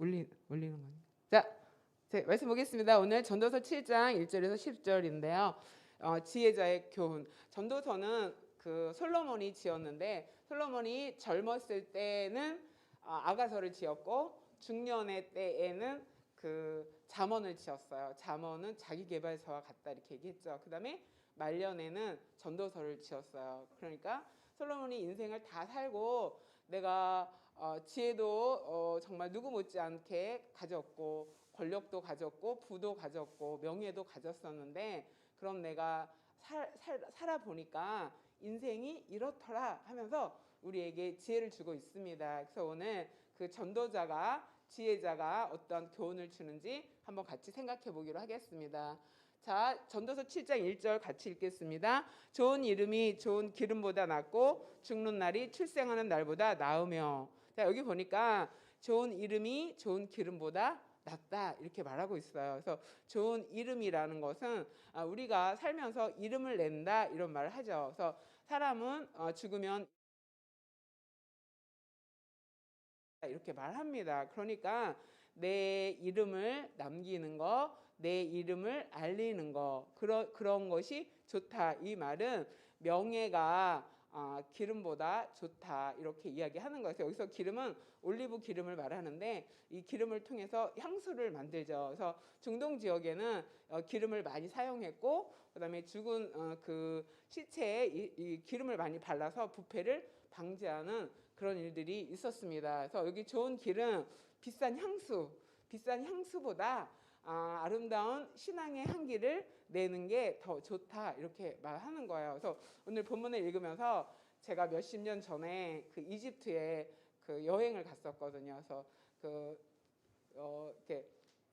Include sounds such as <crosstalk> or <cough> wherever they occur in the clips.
올리 올리는 겁니다. 자, 제 말씀 보겠습니다. 오늘 전도서 7장 1절에서 10절인데요. 어, 지혜자의 교훈. 전도서는 그 솔로몬이 지었는데 솔로몬이 젊었을 때는 어, 아가서를 지었고 중년의 때에는 그 잠언을 지었어요. 잠언은 자기 개발서와 같다 이렇게 얘기했죠. 그다음에 말년에는 전도서를 지었어요. 그러니까 솔로몬이 인생을 다 살고 내가 어, 지혜도 어, 정말 누구 못지않게 가졌고 권력도 가졌고 부도 가졌고 명예도 가졌었는데 그럼 내가 살, 살, 살아보니까 인생이 이렇더라 하면서 우리에게 지혜를 주고 있습니다. 그래서 오늘 그 전도자가 지혜자가 어떤 교훈을 주는지 한번 같이 생각해 보기로 하겠습니다. 자, 전도서 7장 1절 같이 읽겠습니다. 좋은 이름이 좋은 기름보다 낫고 죽는 날이 출생하는 날보다 나으며. 자, 여기 보니까 좋은 이름이 좋은 기름보다 낫다 이렇게 말하고 있어요. 그래서 좋은 이름이라는 것은 아, 우리가 살면서 이름을 낸다 이런 말을 하죠. 그래서 사람은 어, 죽으면 이렇게 말합니다. 그러니까 내 이름을 남기는 거, 내 이름을 알리는 거 그런 그런 것이 좋다. 이 말은 명예가 아, 기름보다 좋다 이렇게 이야기하는 거예요. 여기서 기름은 올리브 기름을 말하는데 이 기름을 통해서 향수를 만들죠. 그래서 중동 지역에는 어, 기름을 많이 사용했고 그다음에 죽은 어, 그 시체에 이, 이 기름을 많이 발라서 부패를 방지하는 그런 일들이 있었습니다. 그래서 여기 좋은 기름, 비싼 향수, 비싼 향수보다 아, 아름다운 신앙의 향기를 내는 게 더 좋다 이렇게 말하는 거예요. 그래서 오늘 본문을 읽으면서 제가 몇십 년 전에 그 이집트에 그 여행을 갔었거든요. 그래서 그 어, 이렇게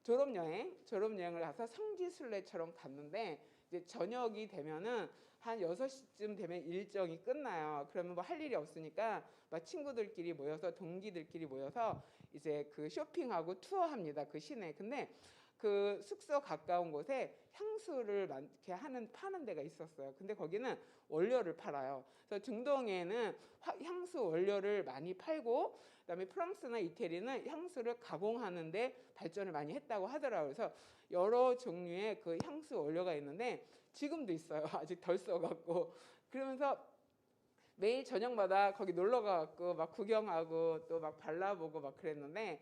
졸업 여행, 졸업 여행을 가서 성지순례처럼 갔는데 이제 저녁이 되면은 한 6시쯤 되면 일정이 끝나요. 그러면 뭐 할 일이 없으니까 막 친구들끼리 모여서 동기들끼리 모여서 이제 그 쇼핑하고 투어합니다. 그 시내. 근데 그 숙소 가까운 곳에 향수를 이렇게 하는 파는 데가 있었어요. 근데 거기는 원료를 팔아요. 그래서 중동에는 향수 원료를 많이 팔고 그다음에 프랑스나 이태리는 향수를 가공하는데 발전을 많이 했다고 하더라고요. 그래서 여러 종류의 그 향수 원료가 있는데 지금도 있어요. <laughs> 아직 덜 써갖고 그러면서 매일 저녁마다 거기 놀러 가갖고 막 구경하고 또 막 발라보고 막 그랬는데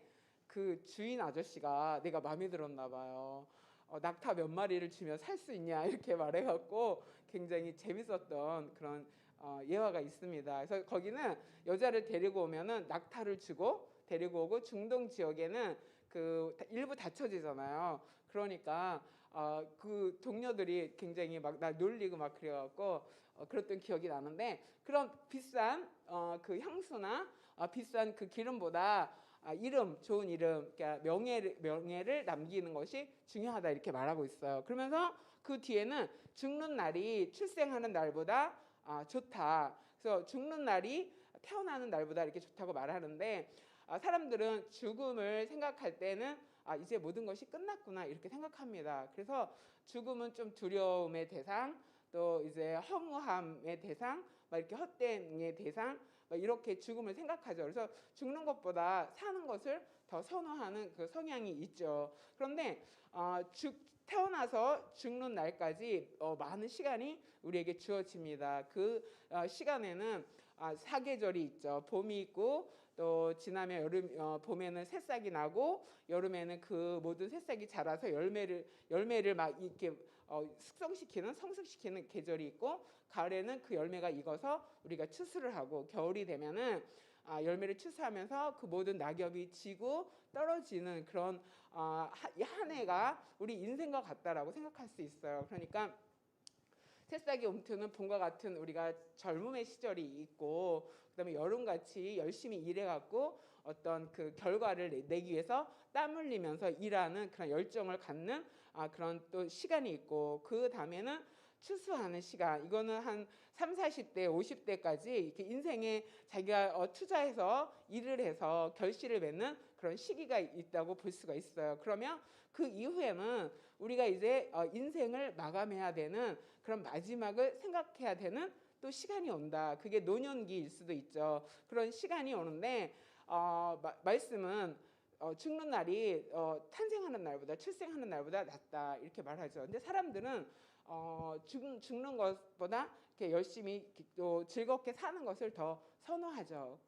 그 주인 아저씨가 내가 마음에 들었나 봐요. 어, 낙타 몇 마리를 주면 살 수 있냐 <laughs> 이렇게 말해갖고 굉장히 재밌었던 그런 어, 예화가 있습니다. 그래서 거기는 여자를 데리고 오면은 낙타를 주고 데리고 오고 중동 지역에는 그 일부 다쳐지잖아요. 그러니까 어, 그 동료들이 굉장히 막 날 놀리고 막 그래갖고 어, 그랬던 기억이 나는데 그런 비싼 어, 그 향수나 어, 비싼 그 기름보다 아, 이름 좋은 이름 그러니까 명예를 명예를 남기는 것이 중요하다 이렇게 말하고 있어요. 그러면서 그 뒤에는 죽는 날이 출생하는 날보다 아, 좋다. 그래서 죽는 날이 태어나는 날보다 이렇게 좋다고 말하는데 아, 사람들은 죽음을 생각할 때는 아, 이제 모든 것이 끝났구나 이렇게 생각합니다. 그래서 죽음은 좀 두려움의 대상, 또 이제 허무함의 대상, 막 이렇게 헛된의 대상, 이렇게 죽음을 생각하죠. 그래서 죽는 것보다 사는 것을 더 선호하는 그 성향이 있죠. 그런데 어, 죽, 태어나서 죽는 날까지 어, 많은 시간이 우리에게 주어집니다. 그 어, 시간에는 아, 사계절이 있죠. 봄이 있고 또 지나면 여름 어, 봄에는 새싹이 나고 여름에는 그 모든 새싹이 자라서 열매를 열매를 막 이렇게 어, 숙성시키는 성숙시키는 계절이 있고 가을에는 그 열매가 익어서 우리가 추수를 하고 겨울이 되면은 아, 열매를 추수하면서 그 모든 낙엽이 지고 떨어지는 그런 어, 한 해가 우리 인생과 같다라고 생각할 수 있어요. 그러니까 새싹이 움트는 봄과 같은 우리가 젊음의 시절이 있고 그다음에 여름같이 열심히 일해갖고 어떤 그 결과를 내기 위해서 땀 흘리면서 일하는 그런 열정을 갖는 아, 그런 또 시간이 있고 그 다음에는 추수하는 시간 이거는 한 3, 40대, 50대까지 이렇게 인생에 자기가 어, 투자해서 일을 해서 결실을 맺는 그런 시기가 있다고 볼 수가 있어요. 그러면 그 이후에는 우리가 이제 어, 인생을 마감해야 되는 그런 마지막을 생각해야 되는 또 시간이 온다. 그게 노년기일 수도 있죠. 그런 시간이 오는데 어, 마, 말씀은 어, 죽는 날이 어, 탄생하는 날보다 출생하는 날보다 낫다 이렇게 말하죠. 근데 사람들은 어, 죽, 죽는 것보다 이렇게 열심히 또 즐겁게 사는 것을 더 선호하죠.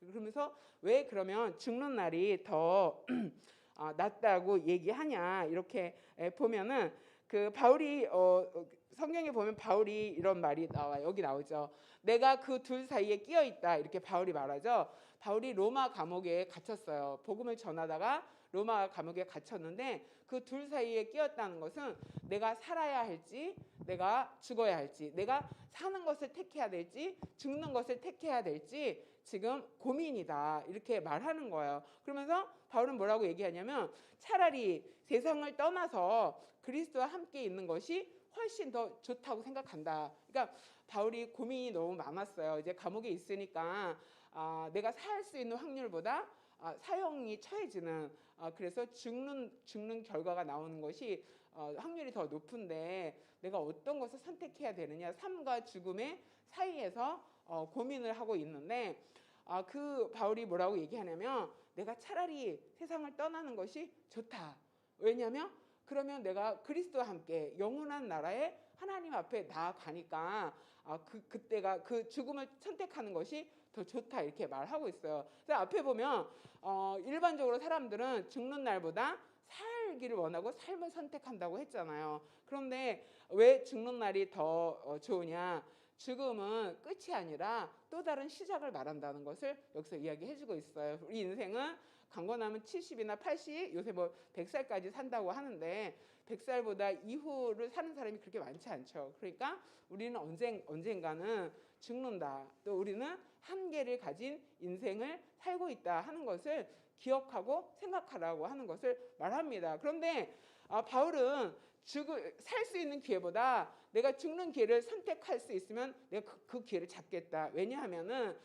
그러면서 왜 그러면 죽는 날이 더 <clears throat> 어, 낫다고 얘기하냐 이렇게 에, 보면은 그 바울이 어, 어, 성경에 보면 바울이 이런 말이 나와 요 여기 나오죠. 내가 그 둘 사이에 끼어 있다 이렇게 바울이 말하죠. 바울이 로마 감옥에 갇혔어요. 복음을 전하다가 로마 감옥에 갇혔는데 그 둘 사이에 끼었다는 것은 내가 살아야 할지 내가 죽어야 할지 내가 사는 것을 택해야 될지 죽는 것을 택해야 될지 지금 고민이다 이렇게 말하는 거예요. 그러면서 바울은 뭐라고 얘기하냐면 차라리 세상을 떠나서 그리스도와 함께 있는 것이 훨씬 더 좋다고 생각한다. 그러니까 바울이 고민이 너무 많았어요. 이제 감옥에 있으니까 아, 내가 살 수 있는 확률보다 아, 사형이 처해지는 아, 그래서 죽는 죽는 결과가 나오는 것이 어, 확률이 더 높은데 내가 어떤 것을 선택해야 되느냐 삶과 죽음의 사이에서 어, 고민을 하고 있는데 아, 그 바울이 뭐라고 얘기하냐면 내가 차라리 세상을 떠나는 것이 좋다. 왜냐하면 그러면 내가 그리스도와 함께 영원한 나라에 하나님 앞에 나아가니까 아, 그 그때가 그 죽음을 선택하는 것이 더 좋다 이렇게 말하고 있어요. 그래서 앞에 보면 어, 일반적으로 사람들은 죽는 날보다 살기를 원하고 삶을 선택한다고 했잖아요. 그런데 왜 죽는 날이 더 어, 좋으냐? 죽음은 끝이 아니라 또 다른 시작을 말한다는 것을 여기서 이야기해주고 있어요. 우리 인생은 강건하면 70이나 80, 요새 뭐 100살까지 산다고 하는데 100살보다 이후를 사는 사람이 그렇게 많지 않죠. 그러니까 우리는 언젠, 언젠가는 죽는다. 또 우리는 한계를 가진 인생을 살고 있다 하는 것을 기억하고 생각하라고 하는 것을 말합니다. 그런데 아, 바울은 살 수 있는 기회보다 내가 죽는 기회를 선택할 수 있으면 내가 그, 그 기회를 잡겠다. 왜냐하면은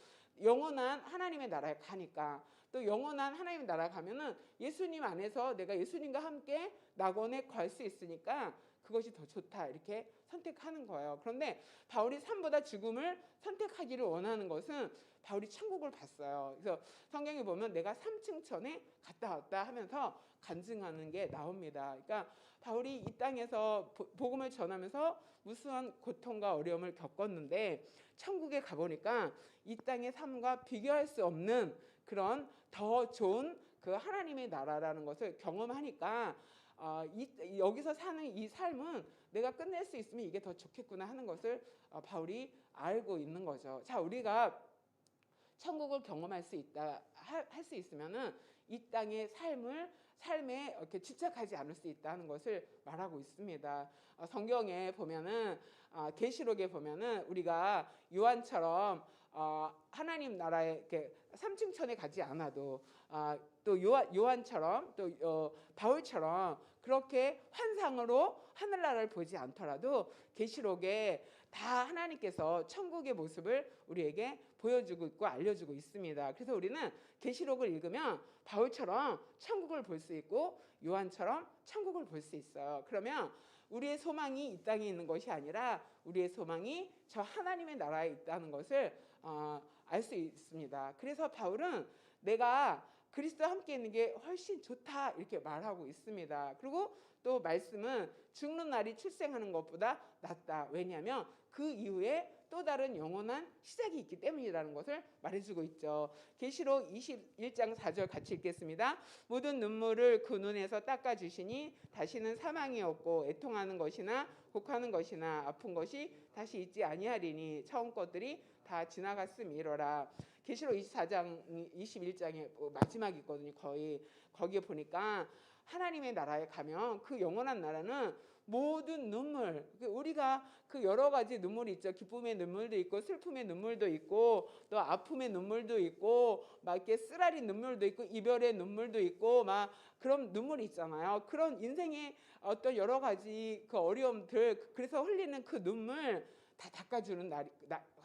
영원한 하나님의 나라에 가니까 또 영원한 하나님의 나라 가면은 예수님 안에서 내가 예수님과 함께 낙원에 갈 수 있으니까 그것이 더 좋다 이렇게 선택하는 거예요. 그런데 바울이 삶보다 죽음을 선택하기를 원하는 것은 바울이 천국을 봤어요. 그래서 성경에 보면 내가 3층 천에 갔다 왔다 하면서 간증하는 게 나옵니다. 그러니까 바울이 이 땅에서 복음을 전하면서 무수한 고통과 어려움을 겪었는데 천국에 가보니까 이 땅의 삶과 비교할 수 없는 그런 더 좋은 그 하나님의 나라라는 것을 경험하니까 어, 이, 여기서 사는 이 삶은 내가 끝낼 수 있으면 이게 더 좋겠구나 하는 것을 어, 바울이 알고 있는 거죠. 자, 우리가 천국을 경험할 수 있다 할 수 있으면은 이 땅의 삶을 삶에 이렇게 집착하지 않을 수 있다는 것을 말하고 있습니다. 어, 성경에 보면은 어, 계시록에 보면은 우리가 요한처럼 어, 하나님 나라에 이렇게 삼층천에 가지 않아도 어, 또 요한, 요한처럼 또 어, 바울처럼 그렇게 환상으로 하늘나라를 보지 않더라도 계시록에 다 하나님께서 천국의 모습을 우리에게 보여주고 있고 알려주고 있습니다. 그래서 우리는 계시록을 읽으면 바울처럼 천국을 볼 수 있고 요한처럼 천국을 볼 수 있어요. 그러면 우리의 소망이 이 땅에 있는 것이 아니라 우리의 소망이 저 하나님의 나라에 있다는 것을 어, 알 수 있습니다. 그래서 바울은 내가 그리스도와 함께 있는 게 훨씬 좋다 이렇게 말하고 있습니다. 그리고 또 말씀은 죽는 날이 출생하는 것보다 낫다. 왜냐하면 그 이후에 또 다른 영원한 시작이 있기 때문이라는 것을 말해주고 있죠. 계시록 21장 4절 같이 읽겠습니다. 모든 눈물을 그 눈에서 닦아주시니 다시는 사망이 없고 애통하는 것이나 곡하는 것이나 아픈 것이 다시 있지 아니하리니 처음 것들이 다 지나갔음이로라. 계시록 24장 21장의 마지막이 있거든요. 거의 거기에 보니까 하나님의 나라에 가면 그 영원한 나라는 모든 눈물 그 우리가 그 여러 가지 눈물이 있죠 기쁨의 눈물도 있고 슬픔의 눈물도 있고 또 아픔의 눈물도 있고 막 이렇게 쓰라린 눈물도 있고 이별의 눈물도 있고 막 그런 눈물이 있잖아요 그런 인생의 어떤 여러 가지 그 어려움들 그래서 흘리는 그 눈물 다 닦아주는 날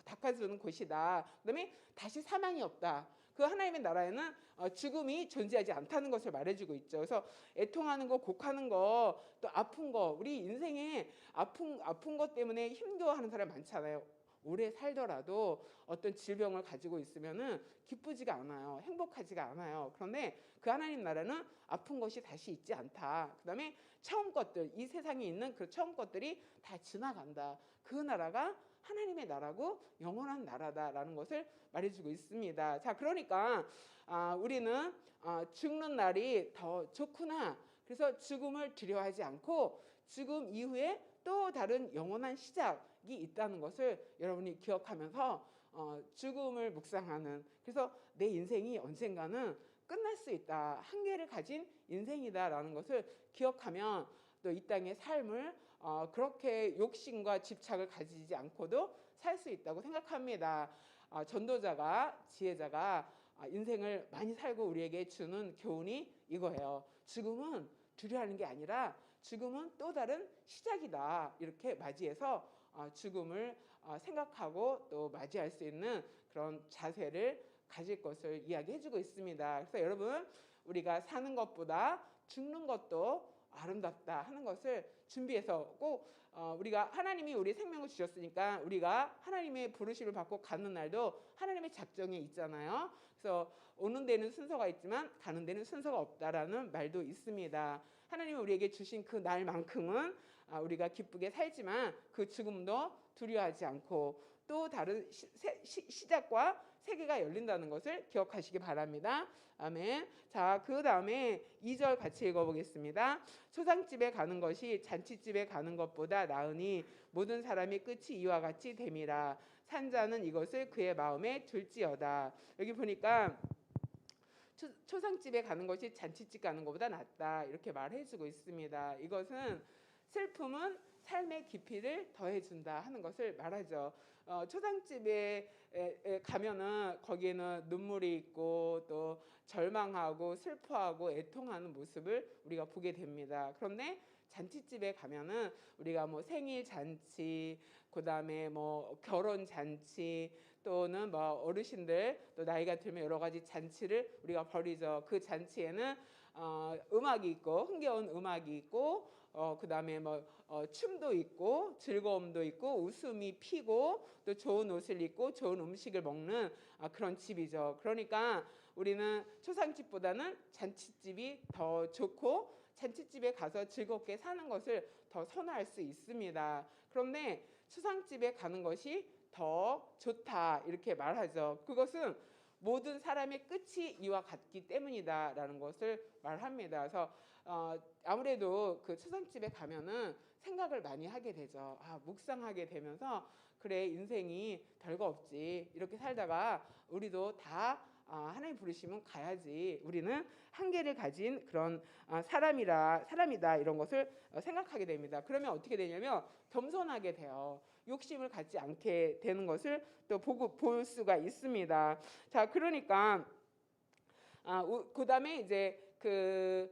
닦아주는 곳이다 그다음에 다시 사망이 없다 그 하나님의 나라에는 어, 죽음이 존재하지 않다는 것을 말해주고 있죠. 그래서 애통하는 거, 곡하는 거, 또 아픈 거, 우리 인생에 아픈 아픈 것 때문에 힘겨워하는 사람 많잖아요. 오래 살더라도 어떤 질병을 가지고 있으면은 기쁘지가 않아요. 행복하지가 않아요. 그런데 그 하나님 나라는 아픈 것이 다시 있지 않다. 그 다음에 처음 것들 이 세상에 있는 그 처음 것들이 다 지나간다. 그 나라가 하나님의 나라고 영원한 나라다라는 것을 말해주고 있습니다. 자, 그러니까 아, 우리는 아, 죽는 날이 더 좋구나. 그래서 죽음을 두려워하지 않고 죽음 이후에 또 다른 영원한 시작이 있다는 것을 여러분이 기억하면서 어, 죽음을 묵상하는 그래서 내 인생이 언젠가는 끝날 수 있다 한계를 가진 인생이다라는 것을 기억하면 또 이 땅의 삶을 어, 그렇게 욕심과 집착을 가지지 않고도 살 수 있다고 생각합니다. 어, 전도자가 지혜자가 아, 인생을 많이 살고 우리에게 주는 교훈이 이거예요. 죽음은 두려워하는 게 아니라 죽음은 또 다른 시작이다. 이렇게 맞이해서 어, 죽음을 어, 생각하고 또 맞이할 수 있는 그런 자세를 가질 것을 이야기해주고 있습니다. 그래서 여러분 우리가 사는 것보다 죽는 것도 아름답다 하는 것을 준비해서 꼭 어, 우리가 하나님이 우리 생명을 주셨으니까 우리가 하나님의 부르심을 받고 가는 날도 하나님의 작정에 있잖아요. 그래서 오는 데는 순서가 있지만 가는 데는 순서가 없다라는 말도 있습니다. 하나님이 우리에게 주신 그 날만큼은 아, 우리가 기쁘게 살지만 그 죽음도 두려워하지 않고 또 다른 시, 세- 시, 시 작과 세계가 열린다는 것을 기억하시기 바랍니다. 아멘. 자, 그 다음에 2절 같이 읽어보겠습니다. 초상집에 가는 것이 잔치집에 가는 것보다 나으니 모든 사람이 끝이 이와 같이 됨이라. 산자는 이것을 그의 마음에 둘지어다. 여기 보니까 초, 초상집에 가는 것이 잔치집 가는 것보다 낫다. 이렇게 말해주고 있습니다. 이것은 슬픔은 삶의 깊이를 더해준다 하는 것을 말하죠. 어, 초상집에 에, 에, 가면은 거기에는 눈물이 있고 또 절망하고 슬퍼하고 애통하는 모습을 우리가 보게 됩니다. 그런데 잔치집에 가면은 우리가 뭐 생일 잔치, 그 다음에 뭐 결혼 잔치 또는 뭐 어르신들 또 나이가 들면 여러 가지 잔치를 우리가 벌이죠. 그 잔치에는 어, 음악이 있고 흥겨운 음악이 있고 어, 그다음에 뭐 어, 춤도 있고 즐거움도 있고 웃음이 피고 또 좋은 옷을 입고 좋은 음식을 먹는 아, 그런 집이죠. 그러니까 우리는 초상집보다는 잔치집이 더 좋고 잔치집에 가서 즐겁게 사는 것을 더 선호할 수 있습니다. 그런데 초상집에 가는 것이 더 좋다 이렇게 말하죠. 그것은 모든 사람의 끝이 이와 같기 때문이다라는 것을 말합니다. 그래서 어, 아무래도 그 초상집에 가면은 생각을 많이 하게 되죠. 아, 묵상하게 되면서 그래 인생이 별거 없지 이렇게 살다가 우리도 다 아, 하나님 부르시면 가야지. 우리는 한계를 가진 그런 아, 사람이라 사람이다 이런 것을 어, 생각하게 됩니다. 그러면 어떻게 되냐면 겸손하게 돼요. 욕심을 갖지 않게 되는 것을 또 보고 볼 수가 있습니다. 자, 그러니까 아, 우- 그다음에 이제 그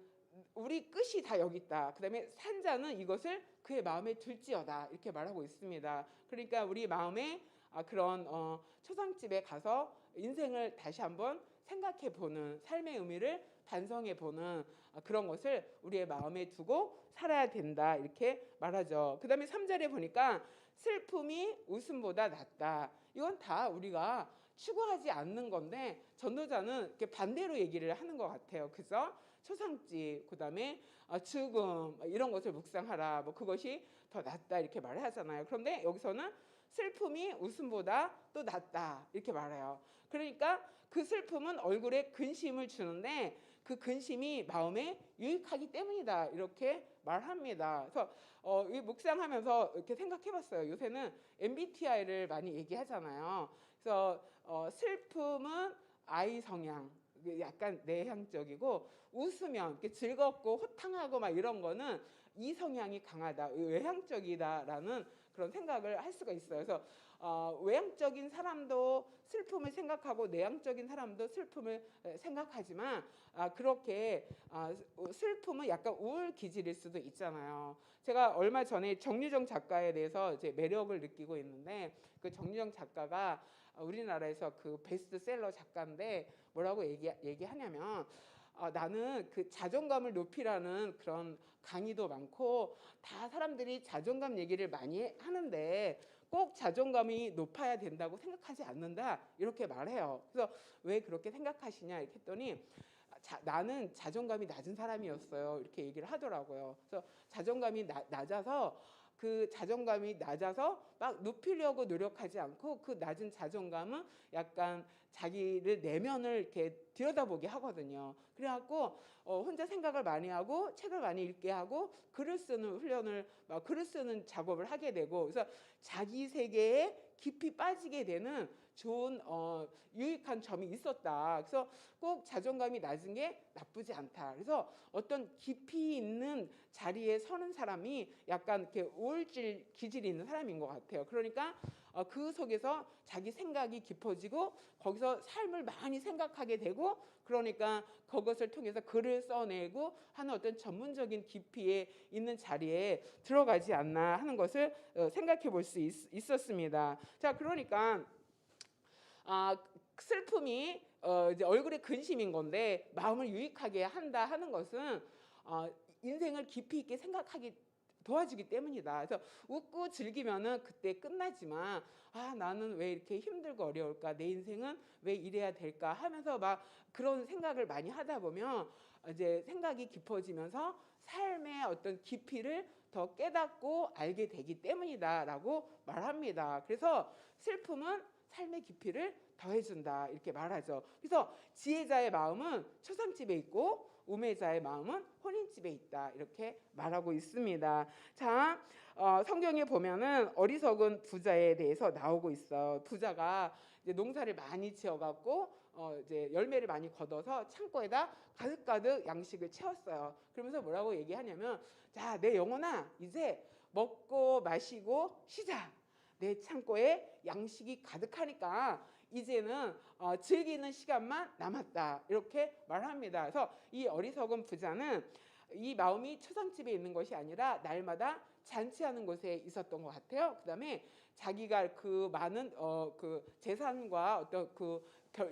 우리 끝이 다 여기 있다. 그다음에 산자는 이것을 그의 마음에 둘지어다 이렇게 말하고 있습니다. 그러니까 우리 마음에 아, 그런 어, 초상집에 가서 인생을 다시 한번 생각해 보는 삶의 의미를 반성해 보는 아, 그런 것을 우리의 마음에 두고 살아야 된다 이렇게 말하죠. 그다음에 3절에 보니까 슬픔이 웃음보다 낫다. 이건 다 우리가 추구하지 않는 건데 전도자는 이렇게 반대로 얘기를 하는 것 같아요. 그래서 초상집, 그다음에 아, 죽음 이런 것을 묵상하라. 뭐 그것이 더 낫다 이렇게 말하잖아요. 그런데 여기서는 슬픔이 웃음보다 또 낫다 이렇게 말해요. 그러니까 그 슬픔은 얼굴에 근심을 주는데 그 근심이 마음에 유익하기 때문이다 이렇게 말합니다. 그래서 어, 이 묵상하면서 이렇게 생각해봤어요. 요새는 MBTI를 많이 얘기하잖아요. 그래서 어, 슬픔은 I 성향, 이게 약간 내향적이고 웃으면 이렇게 즐겁고 호탕하고 막 이런 거는 이 성향이 강하다, 외향적이다라는 그런 생각을 할 수가 있어요. 그래서 어, 외향적인 사람도 슬픔을 생각하고 내향적인 사람도 슬픔을 에, 생각하지만 아, 그렇게 아, 슬픔은 약간 우울 기질일 수도 있잖아요. 제가 얼마 전에 정유정 작가에 대해서 이제 매력을 느끼고 있는데 그 정유정 작가가 우리나라에서 그 베스트셀러 작가인데 뭐라고 얘기, 얘기하냐면 어, 나는 그 자존감을 높이라는 그런 강의도 많고 다 사람들이 자존감 얘기를 많이 하는데 꼭 자존감이 높아야 된다고 생각하지 않는다 이렇게 말해요. 그래서 왜 그렇게 생각하시냐 이렇게 했더니 자, 나는 자존감이 낮은 사람이었어요 이렇게 얘기를 하더라고요. 그래서 자존감이 나- 낮아서 그 자존감이 낮아서 막 높이려고 노력하지 않고 그 낮은 자존감은 약간 자기를 내면을 이렇게 들여다보게 하거든요. 그래갖고 어, 혼자 생각을 많이 하고 책을 많이 읽게 하고 글을 쓰는 훈련을 막 글을 쓰는 작업을 하게 되고 그래서 자기 세계에 깊이 빠지게 되는 좋은 어, 유익한 점이 있었다. 그래서 꼭 자존감이 낮은 게 나쁘지 않다. 그래서 어떤 깊이 있는 자리에 서는 사람이 약간 이렇게 우울질 기질이 있는 사람인 것 같아요. 그러니까 어, 그 속에서 자기 생각이 깊어지고 거기서 삶을 많이 생각하게 되고 그러니까 그것을 통해서 글을 써내고 하는 어떤 전문적인 깊이에 있는 자리에 들어가지 않나 하는 것을 어, 생각해 볼 수 있었습니다. 자, 그러니까 아, 슬픔이 어, 이제 얼굴에 근심인 건데 마음을 유익하게 한다 하는 것은 어, 인생을 깊이 있게 생각하기 도와주기 때문이다. 그래서 웃고 즐기면은 그때 끝나지만 아 나는 왜 이렇게 힘들고 어려울까? 내 인생은 왜 이래야 될까? 하면서 막 그런 생각을 많이 하다 보면 이제 생각이 깊어지면서 삶의 어떤 깊이를 더 깨닫고 알게 되기 때문이다라고 말합니다. 그래서 슬픔은 삶의 깊이를 더해준다 이렇게 말하죠. 그래서 지혜자의 마음은 초상집에 있고 우매자의 마음은 혼인집에 있다 이렇게 말하고 있습니다. 자, 어, 성경에 보면은 어리석은 부자에 대해서 나오고 있어. 부자가 이제 농사를 많이 지어갖고 어, 이제 열매를 많이 걷어서 창고에다 가득가득 양식을 채웠어요. 그러면서 뭐라고 얘기하냐면, 자, 내 영혼아, 이제 먹고 마시고 쉬자. 내 창고에 양식이 가득하니까 이제는 어, 즐기는 시간만 남았다 이렇게 말합니다. 그래서 이 어리석은 부자는 이 마음이 초상집에 있는 것이 아니라 날마다 잔치하는 곳에 있었던 것 같아요. 그 다음에 자기가 그 많은 어, 그 재산과 어떤 그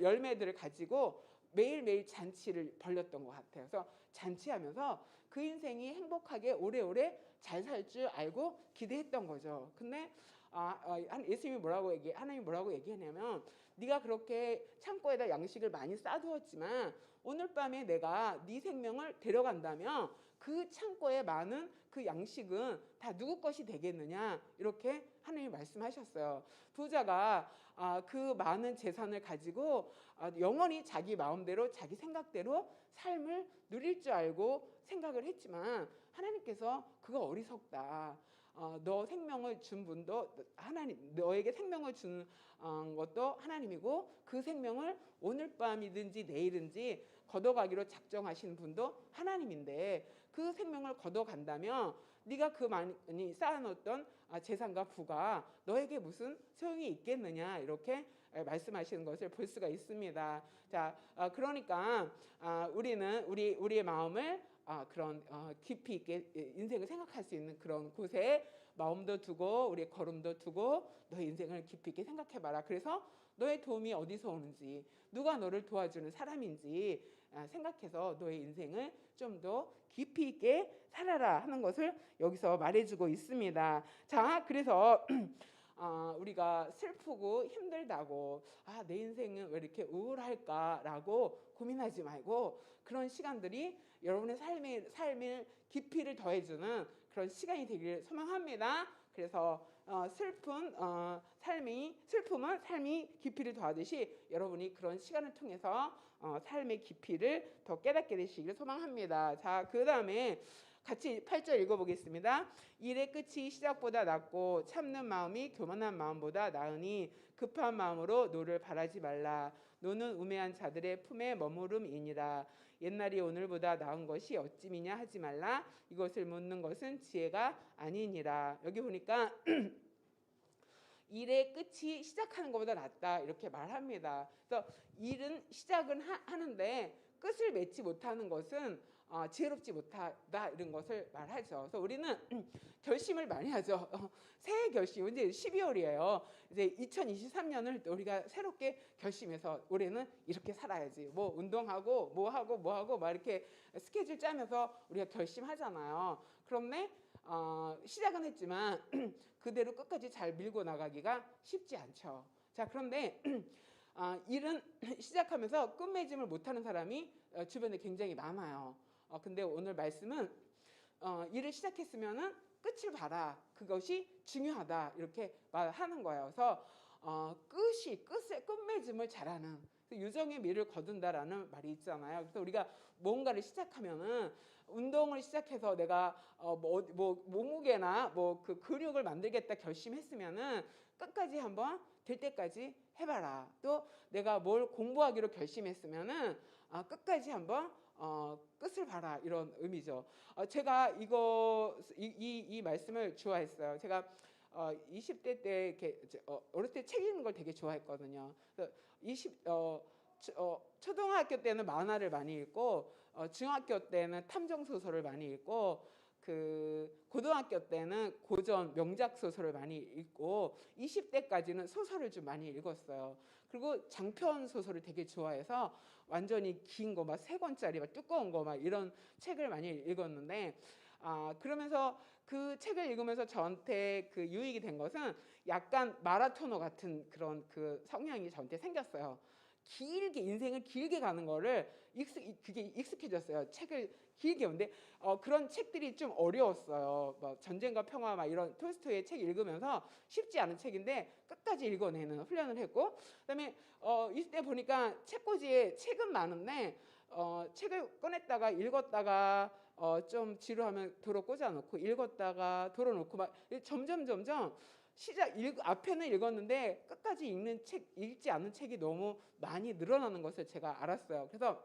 열매들을 가지고 매일매일 잔치를 벌렸던 것 같아요. 그래서 잔치하면서 그 인생이 행복하게 오래오래 잘 살 줄 알고 기대했던 거죠. 근데 아, 아, 예수님이 뭐라고 얘기, 하나님이 뭐라고 얘기하냐면 네가 그렇게 창고에다 양식을 많이 싸두었지만 오늘 밤에 내가 네 생명을 데려간다면 그 창고에 많은 그 양식은 다 누구 것이 되겠느냐 이렇게 하나님이 말씀하셨어요. 부자가 아, 그 많은 재산을 가지고 아, 영원히 자기 마음대로 자기 생각대로 삶을 누릴 줄 알고 생각을 했지만 하나님께서 그거 어리석다. 어, 너 생명을 준 분도 하나님, 너에게 생명을 준 어, 것도 하나님이고 그 생명을 오늘 밤이든지 내일든지 걷어가기로 작정하신 분도 하나님인데 그 생명을 걷어간다면 네가 그 많이 쌓아놓던 아, 재산과 부가 너에게 무슨 소용이 있겠느냐 이렇게 말씀하시는 것을 볼 수가 있습니다. 자, 어, 그러니까 아, 우리는 우리 우리의 마음을 아, 그런 어, 깊이 있게 인생을 생각할 수 있는 그런 곳에 마음도 두고 우리의 걸음도 두고 너의 인생을 깊이 있게 생각해봐라. 그래서 너의 도움이 어디서 오는지 누가 너를 도와주는 사람인지 아, 생각해서 너의 인생을 좀 더 깊이 있게 살아라 하는 것을 여기서 말해주고 있습니다. 자, 그래서 <clears throat> 아, 우리가 슬프고 힘들다고 아, 내 인생은 왜 이렇게 우울할까라고 고민하지 말고 그런 시간들이 여러분의 삶의 삶의 깊이를 더해주는 그런 시간이 되기를 소망합니다. 그래서 어, 슬픈 어, 삶이 슬픔은 삶이 깊이를 더하듯이 여러분이 그런 시간을 통해서 어, 삶의 깊이를 더 깨닫게 되시기를 소망합니다. 자, 그 다음에 같이 8절 읽어보겠습니다. 일의 끝이 시작보다 낫고 참는 마음이 교만한 마음보다 나으니 급한 마음으로 노를 바라지 말라. 노는 우매한 자들의 품에 머무름이니라. 옛날이 오늘보다 나은 것이 어찌미냐 하지 말라. 이것을 묻는 것은 지혜가 아니니라. 여기 보니까 <clears throat> 일의 끝이 시작하는 것보다 낫다 이렇게 말합니다. 그래서 일은 시작은 하, 는데 끝을 맺지 못하는 것은 어, 지혜롭지 못하다 이런 것을 말하죠. 그래서 우리는 <clears throat> 결심을 많이 하죠. <laughs> 어, 새해 결심 이제 12월이에요. 이제 2023년을 우리가 새롭게 결심해서 올해는 이렇게 살아야지. 뭐 운동하고 뭐 하고 뭐 하고 막 이렇게 스케줄 짜면서 우리가 결심하잖아요. 그런데 어, 시작은 했지만 <clears throat> 그대로 끝까지 잘 밀고 나가기가 쉽지 않죠. 자 그런데 아, <clears throat> 일은 시작하면서 끝맺음을 못하는 사람이 어, 주변에 굉장히 많아요. 어, 근데 오늘 말씀은 어, 일을 시작했으면은 끝을 봐라. 그것이 중요하다. 이렇게 말하는 거예요. 그래서 어, 끝이 끝의 끝맺음을 잘하는 그 유정의 미를 거둔다라는 말이 있잖아요. 그래서 우리가 뭔가를 시작하면은 운동을 시작해서 내가 어, 뭐, 뭐 몸무게나 뭐 그 근육을 만들겠다 결심했으면은 끝까지 한번 될 때까지 해봐라. 또 내가 뭘 공부하기로 결심했으면은 아, 끝까지 한번 어, 끝을 봐라 이런 의미죠. 어, 제가 이거 이, 이, 이 말씀을 좋아했어요. 제가 어, 20대 때 이렇게 어, 어릴 때책 읽는 걸 되게 좋아했거든요. 그래서 20 어, 초, 어, 초등학교 때는 만화를 많이 읽고 어, 중학교 때는 탐정 소설을 많이 읽고 그 고등학교 때는 고전 명작 소설을 많이 읽고 20대까지는 소설을 좀 많이 읽었어요. 그리고 장편 소설을 되게 좋아해서 완전히 긴 거 막 세 권짜리 막 두꺼운 거 막 이런 책을 많이 읽었는데 아 그러면서 그 책을 읽으면서 저한테 그 유익이 된 것은 약간 마라토너 같은 그런 그 성향이 저한테 생겼어요. 길게 인생을 길게 가는 거를 익숙 그게 익숙해졌어요. 책을 길게 근데 어, 그런 책들이 좀 어려웠어요. 뭐 전쟁과 평화 막 이런 톨스토이의 책 읽으면서 쉽지 않은 책인데 끝까지 읽어내는 훈련을 했고 그다음에 어, 이때 보니까 책꽂이에 책은 많은데 어, 책을 꺼냈다가 읽었다가 어, 좀 지루하면 도로 꽂아놓고 읽었다가 도로 놓고 막 점점 점점 시작 읽, 앞에는 읽었는데 끝까지 읽는 책 읽지 않는 책이 너무 많이 늘어나는 것을 제가 알았어요. 그래서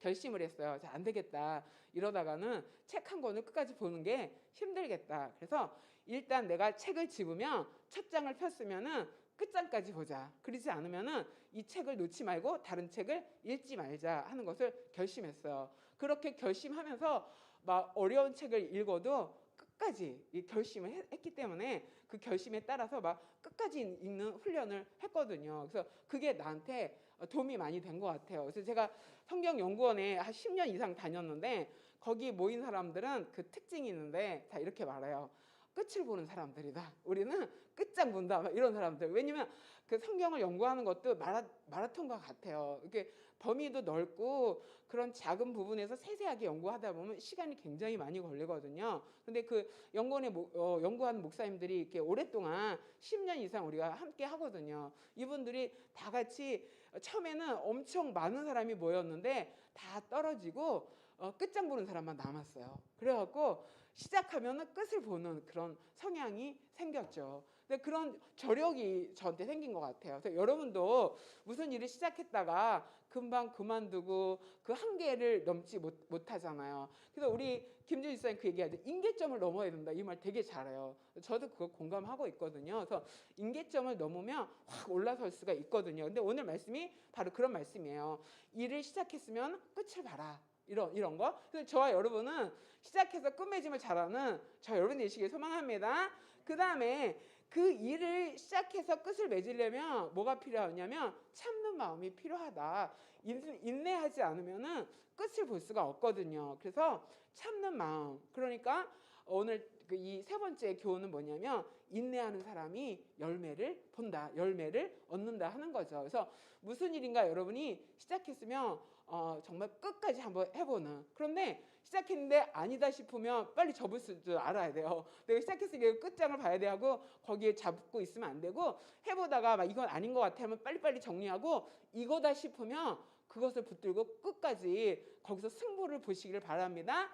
결심을 했어요. 자, 안 되겠다. 이러다가는 책 한 권을 끝까지 보는 게 힘들겠다. 그래서 일단 내가 책을 집으면 첫 장을 폈으면은 끝장까지 보자. 그러지 않으면은 이 책을 놓지 말고 다른 책을 읽지 말자 하는 것을 결심했어요. 그렇게 결심하면서 막 어려운 책을 읽어도 끝까지 이 결심을 했- 했기 때문에 그 결심에 따라서 막 끝까지 읽는 훈련을 했거든요. 그래서 그게 나한테 도움이 많이 된 것 같아요. 그래서 제가 성경 연구원에 한 10년 이상 다녔는데 거기 모인 사람들은 그 특징이 있는데 다 이렇게 말해요. 끝을 보는 사람들이다. 우리는 끝장 본다. 막 이런 사람들. 왜냐면 그 성경을 연구하는 것도 마라, 마라톤과 같아요. 이렇게 범위도 넓고 그런 작은 부분에서 세세하게 연구하다 보면 시간이 굉장히 많이 걸리거든요. 근데 그 연구원에 모- 어, 연구하는 목사님들이 이렇게 오랫동안 10년 이상 우리가 함께 하거든요. 이분들이 다 같이 처음에는 엄청 많은 사람이 모였는데 다 떨어지고 어, 끝장 보는 사람만 남았어요. 그래갖고 시작하면은 끝을 보는 그런 성향이 생겼죠. 근데 그런 저력이 저한테 생긴 것 같아요. 그래서 여러분도 무슨 일을 시작했다가 금방 그만두고 그 한계를 넘지 못, 못하잖아요. 그래서 우리 김주희 사님 그 얘기하죠. 인계점을 넘어야 된다. 이 말 되게 잘해요. 저도 그거 공감하고 있거든요. 그래서 인계점을 넘으면 확 올라설 수가 있거든요. 근데 오늘 말씀이 바로 그런 말씀이에요. 일을 시작했으면 끝을 봐라. 이런 이런 거. 그래서 저와 여러분은 시작해서 끝맺음을 잘하는 저 여러분 되시길 소망합니다. 그 다음에 그 일을 시작해서 끝을 맺으려면 뭐가 필요하냐면 참는 마음이 필요하다. 인- 인내하지 않으면은 끝을 볼 수가 없거든요. 그래서 참는 마음. 그러니까 오늘 그이세 번째 교훈은 뭐냐면 인내하는 사람이 열매를 본다. 열매를 얻는다 하는 거죠. 그래서 무슨 일인가 여러분이 시작했으면 어, 정말 끝까지 한번 해보는. 그런데 시작했는데 아니다 싶으면 빨리 접을 줄 알아야 돼요. 내가 시작했으니까 끝장을 봐야 돼 하고 거기에 잡고 있으면 안 되고 해보다가 막 이건 아닌 것 같아 하면 빨리빨리 정리하고 이거다 싶으면 그것을 붙들고 끝까지 거기서 승부를 보시기를 바랍니다.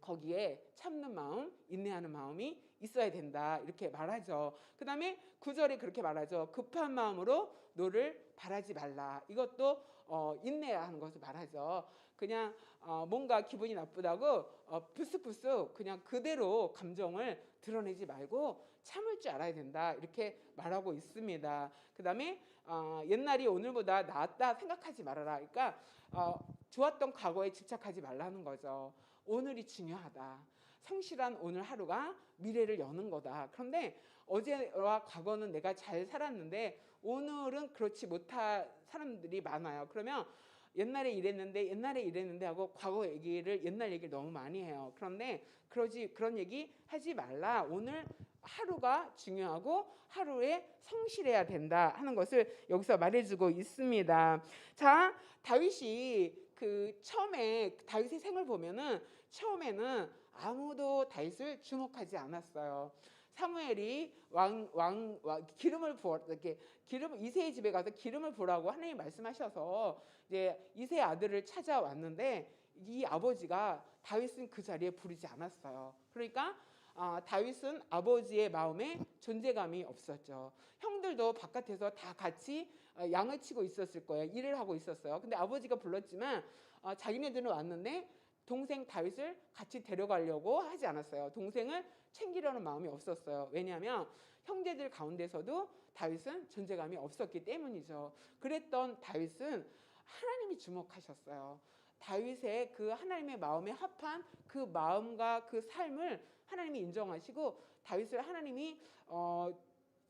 거기에 참는 마음, 인내하는 마음이 있어야 된다. 이렇게 말하죠. 그 다음에 구절에 그렇게 말하죠. 급한 마음으로 노를 바라지 말라. 이것도 어, 인내해야 하는 것을 말하죠. 그냥 어, 뭔가 기분이 나쁘다고 어, 부스부스 그냥 그대로 감정을 드러내지 말고 참을 줄 알아야 된다. 이렇게 말하고 있습니다. 그 다음에 어, 옛날이 오늘보다 낫다 생각하지 말아라. 그러니까 어, 좋았던 과거에 집착하지 말라는 거죠. 오늘이 중요하다. 성실한 오늘 하루가 미래를 여는 거다. 그런데 어제와 과거는 내가 잘 살았는데 오늘은 그렇지 못한 사람들이 많아요. 그러면 옛날에 이랬는데 옛날에 이랬는데 하고 과거 얘기를 옛날 얘기를 너무 많이 해요. 그런데 그러지 그런 얘기 하지 말라. 오늘 하루가 중요하고 하루에 성실해야 된다 하는 것을 여기서 말해주고 있습니다. 자, 다윗이 그 처음에 다윗의 생을 보면은 처음에는 아무도 다윗을 주목하지 않았어요. 사무엘이 왕, 왕, 왕 기름을 부어 이렇게 기름 이세의 집에 가서 기름을 부라고 하나님 말씀하셔서 이제 이세 아들을 찾아왔는데 이 아버지가 다윗은 그 자리에 부르지 않았어요. 그러니까 아, 다윗은 아버지의 마음에 존재감이 없었죠. 형들도 바깥에서 다 같이 어, 양을 치고 있었을 거예요. 일을 하고 있었어요. 근데 아버지가 불렀지만 어, 자기네들은 왔는데 동생 다윗을 같이 데려가려고 하지 않았어요. 동생을 챙기려는 마음이 없었어요. 왜냐하면 형제들 가운데서도 다윗은 존재감이 없었기 때문이죠. 그랬던 다윗은 하나님이 주목하셨어요. 다윗의 그 하나님의 마음에 합한 그 마음과 그 삶을 하나님이 인정하시고 다윗을 하나님이 어,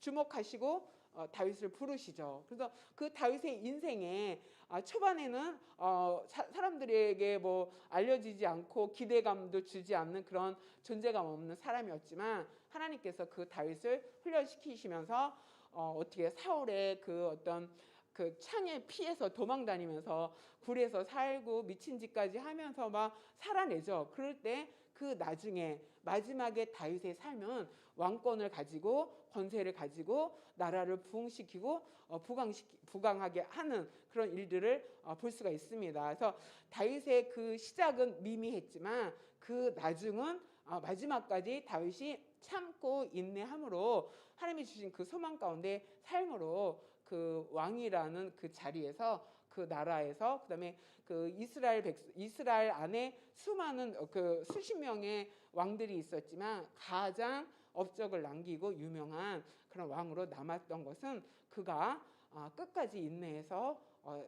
주목하시고 어, 다윗을 부르시죠. 그래서 그 다윗의 인생에 아, 초반에는 어, 사, 사람들에게 뭐 알려지지 않고 기대감도 주지 않는 그런 존재감 없는 사람이었지만 하나님께서 그 다윗을 훈련시키시면서 어, 어떻게 사울의 그 어떤 그 창에 피해서 도망 다니면서 굴에서 살고 미친 짓까지 하면서 막 살아내죠. 그럴 때 그 나중에 마지막에 다윗의 삶은 왕권을 가지고 권세를 가지고 나라를 부흥시키고 어, 부강시키, 부강하게 하는 그런 일들을 어, 볼 수가 있습니다. 그래서 다윗의 그 시작은 미미했지만 그 나중은 어, 마지막까지 다윗이 참고 인내함으로 하나님이 주신 그 소망 가운데 삶으로 그 왕이라는 그 자리에서 그 나라에서 그다음에 그 이스라엘 백 이스라엘 안에 수많은 어, 그 수십 명의 왕들이 있었지만 가장 업적을 남기고 유명한 그런 왕으로 남았던 것은 그가 아, 끝까지 인내해서 어,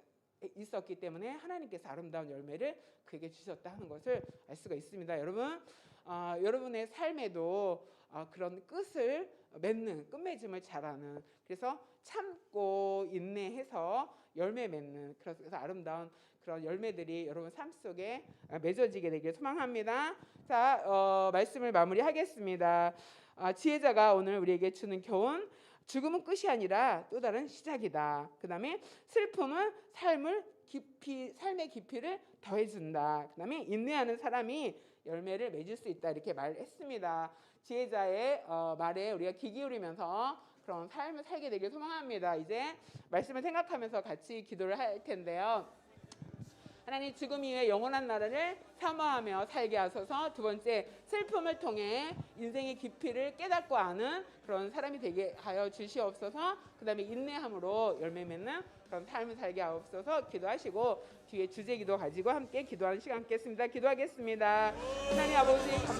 있었기 때문에 하나님께서 아름다운 열매를 그에게 주셨다 하는 것을 알 수가 있습니다. 여러분, 아, 여러분의 삶에도 아, 그런 끝을 맺는 끝맺음을 잘하는 그래서 참고 인내해서 열매 맺는 그래서 아름다운 그런 열매들이 여러분 삶 속에 맺어지게 되길 소망합니다. 자, 어, 말씀을 마무리하겠습니다. 아, 지혜자가 오늘 우리에게 주는 교훈 죽음은 끝이 아니라 또 다른 시작이다. 그 다음에 슬픔은 삶을 깊이 삶의 깊이를 더해준다. 그 다음에 인내하는 사람이 열매를 맺을 수 있다 이렇게 말했습니다. 지혜자의 어, 말에 우리가 귀 기울이면서 그런 삶을 살게 되길 소망합니다. 이제 말씀을 생각하면서 같이 기도를 할 텐데요. 하나님 죽음 이후에 영원한 나라를 사모하며 살게 하소서. 두 번째 슬픔을 통해 인생의 깊이를 깨닫고 아는 그런 사람이 되게 하여 주시옵소서. 그 다음에 인내함으로 열매 맺는 그런 삶을 살게 하옵소서. 기도하시고 뒤에 주제 기도 가지고 함께 기도하는 시간 갖겠습니다. 기도하겠습니다. 하나님 아버지 감사